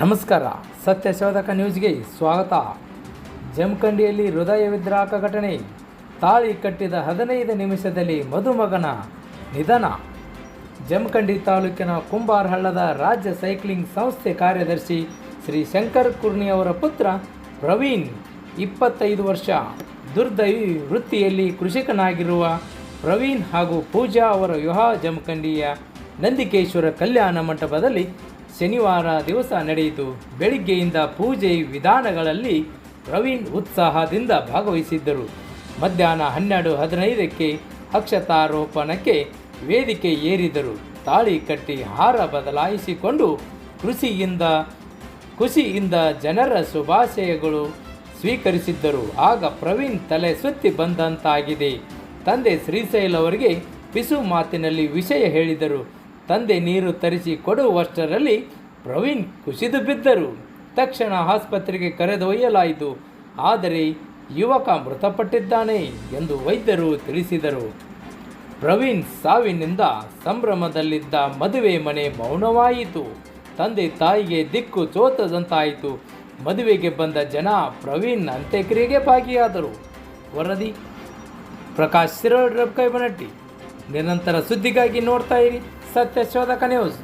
ನಮಸ್ಕಾರ. ಸತ್ಯಶೋಧಕ ನ್ಯೂಸ್ಗೆ ಸ್ವಾಗತ. ಜಮಖಂಡಿಯಲ್ಲಿ ಹೃದಯ ವಿದ್ರಾಕ ಘಟನೆ. ತಾಳಿ ಕಟ್ಟಿದ ಹದಿನೈದು ನಿಮಿಷದಲ್ಲಿ ಮಧುಮಗನ ನಿಧನ. ಜಮಖಂಡಿ ತಾಲೂಕಿನ ಕುಂಬಾರಹಳ್ಳದ ರಾಜ್ಯ ಸೈಕ್ಲಿಂಗ್ ಸಂಸ್ಥೆ ಕಾರ್ಯದರ್ಶಿ ಶ್ರೀ ಶಂಕರ್ ಕುರ್ನಿ ಅವರ ಪುತ್ರ ಪ್ರವೀಣ್, ಇಪ್ಪತ್ತೈದು ವರ್ಷ. ದುರ್ದೈವಿ ವೃತ್ತಿಯಲ್ಲಿ ಕೃಷಿಕನಾಗಿರುವ ಪ್ರವೀಣ್ ಹಾಗೂ ಪೂಜಾ ಅವರ ವಿವಾಹ ಜಮಖಂಡಿಯ ನಂದಿಕೇಶ್ವರ ಕಲ್ಯಾಣ ಮಂಟಪದಲ್ಲಿ ಶನಿವಾರ ದಿವಸ ನಡೆಯಿತು. ಬೆಳಿಗ್ಗೆಯಿಂದ ಪೂಜೆ ವಿಧಾನಗಳಲ್ಲಿ ಪ್ರವೀಣ್ ಉತ್ಸಾಹದಿಂದ ಭಾಗವಹಿಸಿದ್ದರು. ಮಧ್ಯಾಹ್ನ ಹನ್ನೆರಡು ಹದಿನೈದಕ್ಕೆ ಅಕ್ಷತಾರೋಪಣಕ್ಕೆ ವೇದಿಕೆ ಏರಿದರು. ತಾಳಿ ಕಟ್ಟಿ ಹಾರ ಬದಲಾಯಿಸಿಕೊಂಡು ಕೃಷಿಯಿಂದ ಖುಷಿಯಿಂದ ಜನರ ಶುಭಾಶಯಗಳು ಸ್ವೀಕರಿಸಿದ್ದರು. ಆಗ ಪ್ರವೀಣ್ ತಲೆ ಸುತ್ತಿ ಬಂದಂತಾಗಿದೆ. ತಂದೆ ಶ್ರೀಶೈಲ್ ಅವರಿಗೆ ಪಿಸು ಮಾತಿನಲ್ಲಿ ವಿಷಯ ಹೇಳಿದರು. ತಂದೆ ನೀರು ತರಿಸಿ ಕೊಡುವಷ್ಟರಲ್ಲಿ ಪ್ರವೀಣ್ ಕುಸಿದು ಬಿದ್ದರು. ತಕ್ಷಣ ಆಸ್ಪತ್ರೆಗೆ ಕರೆದೊಯ್ಯಲಾಯಿತು ಆದರೆ ಯುವಕ ಮೃತಪಟ್ಟಿದ್ದಾನೆ ಎಂದು ವೈದ್ಯರು ತಿಳಿಸಿದರು. ಪ್ರವೀಣ್ ಸಾವಿನಿಂದ ಸಂಭ್ರಮದಲ್ಲಿದ್ದ ಮದುವೆ ಮನೆ ಮೌನವಾಯಿತು. ತಂದೆ ತಾಯಿಗೆ ದಿಕ್ಕು ಚೋತದಂತಾಯಿತು ಮದುವೆಗೆ ಬಂದ ಜನ ಪ್ರವೀಣ್ ಅಂತ್ಯಕ್ರಿಯೆಗೆ ಭಾಗಿಯಾದರು. ವರದಿ, ಪ್ರಕಾಶ್ ಸಿರೋಡ್ ಕೈಬನಟ್ಟಿ ನಿರಂತರ ಸುದ್ದಿಗಾಗಿ ನೋಡ್ತಾ ಇರಿ ಸತ್ಯ ಶೋಧಕ ನ್ಯೂಸ್.